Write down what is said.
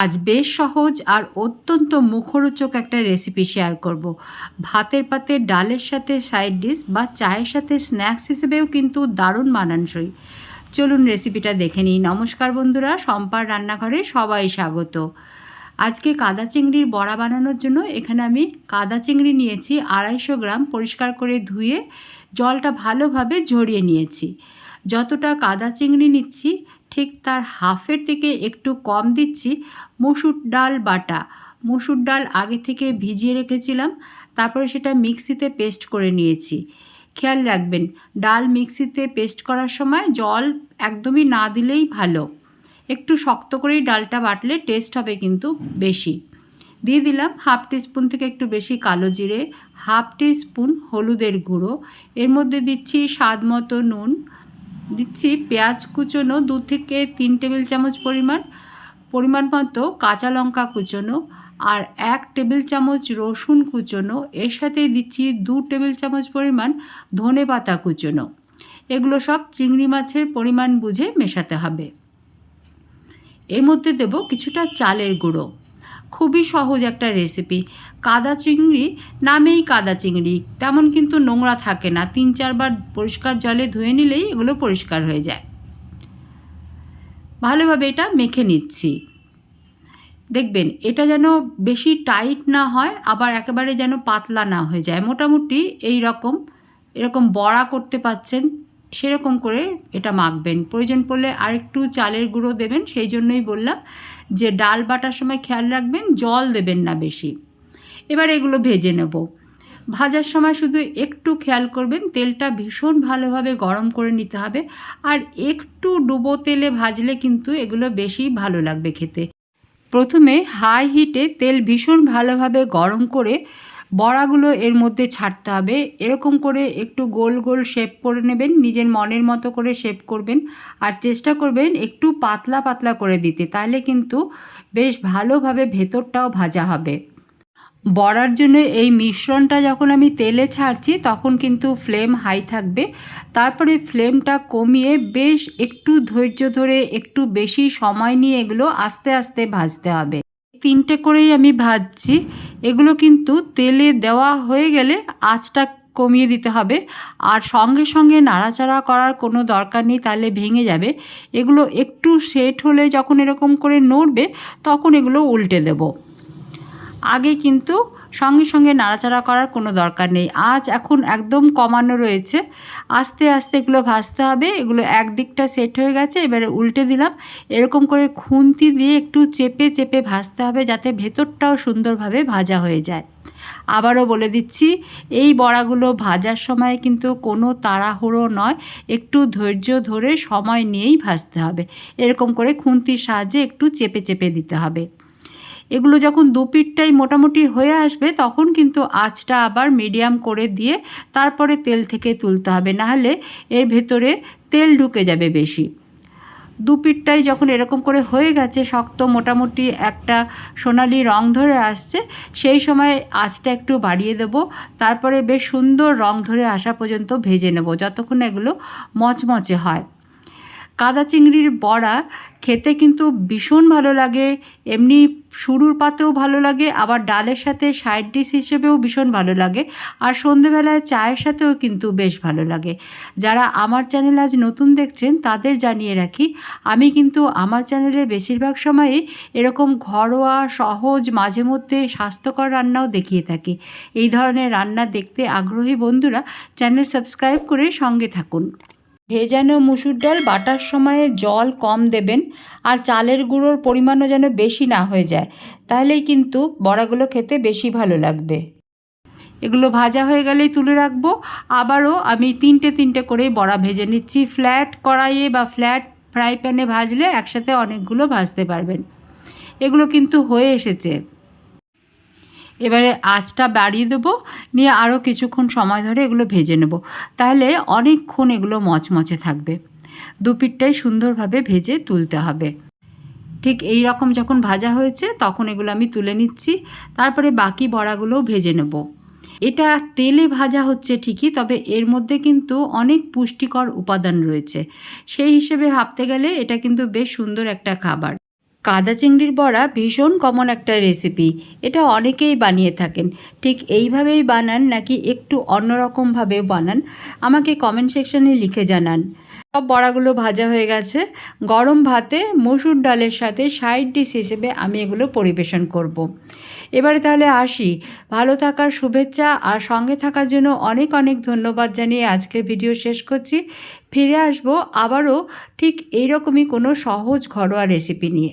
আজ বেশ সহজ আর অত্যন্ত মুখরোচক একটা রেসিপি শেয়ার করব। ভাতের পাতে ডালের সাথে সাইড ডিশ বা চায়ের সাথে স্ন্যাক্স হিসেবেও কিন্তু দারুণ মানানসই। চলুন রেসিপিটা দেখে নিই। নমস্কার বন্ধুরা সম্পার রান্নাঘরে সবাই স্বাগত। আজকে কাদা চিংড়ির বড়া বানানোর জন্য এখানে আমি কাদা চিংড়ি নিয়েছি, আড়াইশো গ্রাম পরিষ্কার করে ধুয়ে জলটা ভালোভাবে ঝরিয়ে নিয়েছি। যতটা কাদা চিংড়ি নিচ্ছি ঠিক তার হাফের থেকে একটু কম দিচ্ছি, মসুর ডাল বাটা। মসুর ডাল আগে থেকে ভিজিয়ে রেখেছিলাম, তারপরে সেটা মিক্সিতে পেস্ট করে নিয়েছি। খেয়াল রাখবেন, ডাল মিক্সিতে পেস্ট করার সময় জল একদমই না দিলেই ভালো। একটু শক্ত করেই ডালটা বাটলে টেস্ট হবে কিন্তু বেশি। দিয়ে দিলাম হাফ টিস্পুন থেকে একটু বেশি কালো জিরে, হাফ টিস্পুন হলুদের গুঁড়ো। এর মধ্যে দিচ্ছি স্বাদ মতো নুন দিচ্ছি পেঁয়াজ কুচোনো দু থেকে তিন টেবিল চামচ পরিমাণ পরিমাণ মতো কাঁচা লঙ্কা কুচোনো আর এক টেবিল চামচ রসুন কুচোনো। এর সাথে দিচ্ছি দু টেবিল চামচ পরিমাণ ধনে পাতা কুচোনো। এগুলো সব চিংড়ি মাছের পরিমাণ বুঝে মেশাতে হবে। এর মধ্যে দেব কিছুটা চালের গুঁড়ো। খুবই সহজ একটা রেসিপি কাদা চিংড়ি নামেই কাদা চিংড়ি, তেমন কিন্তু নোংরা থাকে না। তিন চারবার পরিষ্কার জলে ধুয়ে নিলেই এগুলো পরিষ্কার হয়ে যায়। ভালোভাবে এটা মেখে নিচ্ছি। দেখবেন, এটা যেন বেশি টাইট না হয়, আবার একেবারে যেন পাতলা না হয়ে যায়। মোটামুটি এই রকম এরকম বড়া করতে পাচ্ছেন। সেরকম করে এটা মাখবেন। প্রয়োজন পড়লে আরেকটু চালের গুঁড়ো দেবেন, সেই জন্যই বললাম যে ডাল বাটার সময় খেয়াল রাখবেন, জল দেবেন না বেশি। এবার এগুলো ভেজে নেব। ভাজার সময় শুধু একটু খেয়াল করবেন, তেলটা ভীষণ ভালোভাবে গরম করে নিতে হবে আর একটু ডুবো তেলে ভাজলে কিন্তু এগুলো বেশি ভালো লাগবে খেতে। প্রথমে হাই হিটে তেল ভীষণ ভালোভাবে গরম করে বড়াগুলো এর মধ্যে ছাড়তে হবে। এরকম করে একটু গোল গোল শেপ করে নেবেন, নিজের মনের মতো করে শেপ করবেন আর চেষ্টা করবেন একটু পাতলা পাতলা করে দিতে, তাহলে কিন্তু বেশ ভালোভাবে ভেতরটাও ভাজা হবে। বড়ার জন্য এই মিশ্রণটা যখন আমি তেলে ছাড়ছি, তখন কিন্তু ফ্লেম হাই থাকবে। তারপরে ফ্লেমটা কমিয়ে বেশ একটু ধৈর্য ধরে একটু বেশি সময় নিয়ে এগুলো আস্তে আস্তে ভাজতে হবে। তিনটে করেই আমি ভাজছি। এগুলো কিন্তু তেলে দেওয়া হয়ে গেলে আঁচটা কমিয়ে দিতে হবে। আর সঙ্গে সঙ্গে নাড়াচাড়া করার কোনো দরকার নেই, তাহলে ভেঙে যাবে। এগুলো একটু সেট হলে যখন এরকম করে নড়বে, তখন এগুলো উল্টে দেব। আগে কিন্তু সঙ্গে সঙ্গে নাড়াচাড়া করার কোনো দরকার নেই। আজ এখন একদম কমানো রয়েছে। আস্তে আস্তে এগুলো ভাজতে হবে। এগুলো একদিকটা সেট হয়ে গেছে। এবারে উল্টে দিলাম। এরকম করে খুন্তি দিয়ে একটু চেপে চেপে ভাজতে হবে যাতে ভেতরটাও সুন্দরভাবে ভাজা হয়ে যায়। আবারও বলে দিচ্ছি, এই বড়াগুলো ভাজার সময় কিন্তু কোনো তাড়াহুড়ো নয়। একটু ধৈর্য ধরে সময় নিয়েই ভাজতে হবে। এরকম করে খুন্তির সাহায্যে একটু চেপে চেপে দিতে হবে। এগুলো যখন দু পিঠটাই মোটামুটি হয়ে আসবে, তখন কিন্তু আঁচটা আবার মিডিয়াম করে দিয়ে তারপরে তেল থেকে তুলতে হবে। নাহলে এর ভেতরে তেল ঢুকে যাবে বেশি। দু পিঠটাই যখন এরকম করে হয়ে গেছে, শক্ত মোটামুটি একটা সোনালি রং ধরে আসছে, সেই সময় আঁচটা একটু বাড়িয়ে দেব। তারপরে বেশ সুন্দর রং ধরে আসা পর্যন্ত ভেজে নেব, যতক্ষণ এগুলো মচমচে হয়। কাদা চিংড়ির বড়া খেতে কিন্তু ভীষণ ভালো লাগে, এমনি শুরুর পাতেও ভালো লাগে, আবার ডালের সাথে সাইড ডিশ হিসেবেও ভীষণ ভালো লাগে, আর সন্ধেবেলায় চায়ের সাথেও কিন্তু বেশ ভালো লাগে। যারা আমার চ্যানেল আজ নতুন দেখছেন, তাদের জানিয়ে রাখি, আমি কিন্তু আমার চ্যানেলে বেশিরভাগ সময়ই এরকম ঘরোয়া, সহজ, মাঝে মধ্যে স্বাস্থ্যকর রান্নাও দেখিয়ে থাকি। এই ধরনের রান্না দেখতে আগ্রহী বন্ধুরা চ্যানেল সাবস্ক্রাইব করে সঙ্গে থাকুন। ভেজানো মুসুর ডাল বাটার সময়ে জল কম দেবেন আর চালের গুঁড়োর পরিমাণও যেন বেশি না হয়ে যায়, তাহলেই কিন্তু বড়াগুলো খেতে বেশি ভালো লাগবে। এগুলো ভাজা হয়ে গেলেই তুলে রাখব। আবারও আমি তিনটে তিনটে করে বড়া ভেজে নিচ্ছি। ফ্ল্যাট কড়াইয়ে বা ফ্ল্যাট ফ্রাই প্যানে ভাজলে একসাথে অনেকগুলো ভাজতে পারবেন। এগুলো কিন্তু হয়ে এসেছে। এবারে আঁচটা বাড়িয়ে দেবো, নিয়ে আরও কিছুক্ষণ সময় ধরে এগুলো ভেজে নেব। তাহলে অনেকক্ষণ এগুলো মচমচে থাকবে। দু পিঠটাই সুন্দরভাবে ভেজে তুলতে হবে। ঠিক এই রকম যখন ভাজা হয়েছে, তখন এগুলো আমি তুলে নিচ্ছি। তারপরে বাকি বড়াগুলোও ভেজে নেব। এটা তেলে ভাজা হচ্ছে ঠিকই, তবে এর মধ্যে কিন্তু অনেক পুষ্টিকর উপাদান রয়েছে। সেই হিসেবে ভাবতে গেলে এটা কিন্তু বেশ সুন্দর একটা খাবার। কাদা চিংড়ির বড়া ভীষণ কমন একটা রেসিপি এটা অনেকেই বানিয়ে থাকেন। ঠিক এইভাবেই বানান নাকি একটু অন্যরকমভাবেও বানান? আমাকে কমেন্ট সেকশনে লিখে জানান। সব বড়াগুলো ভাজা হয়ে গেছে। গরম ভাতে মসুর ডালের সাথে সাইড ডিশ হিসেবে আমি এগুলো পরিবেশন করব। এবারে তাহলে আসি। ভালো থাকার শুভেচ্ছা আর সঙ্গে থাকার জন্য অনেক অনেক ধন্যবাদ জানিয়ে আজকের ভিডিও শেষ করছি। ফিরে আসব আবারও ঠিক এইরকমই কোনো সহজ ঘরোয়া রেসিপি নিয়ে।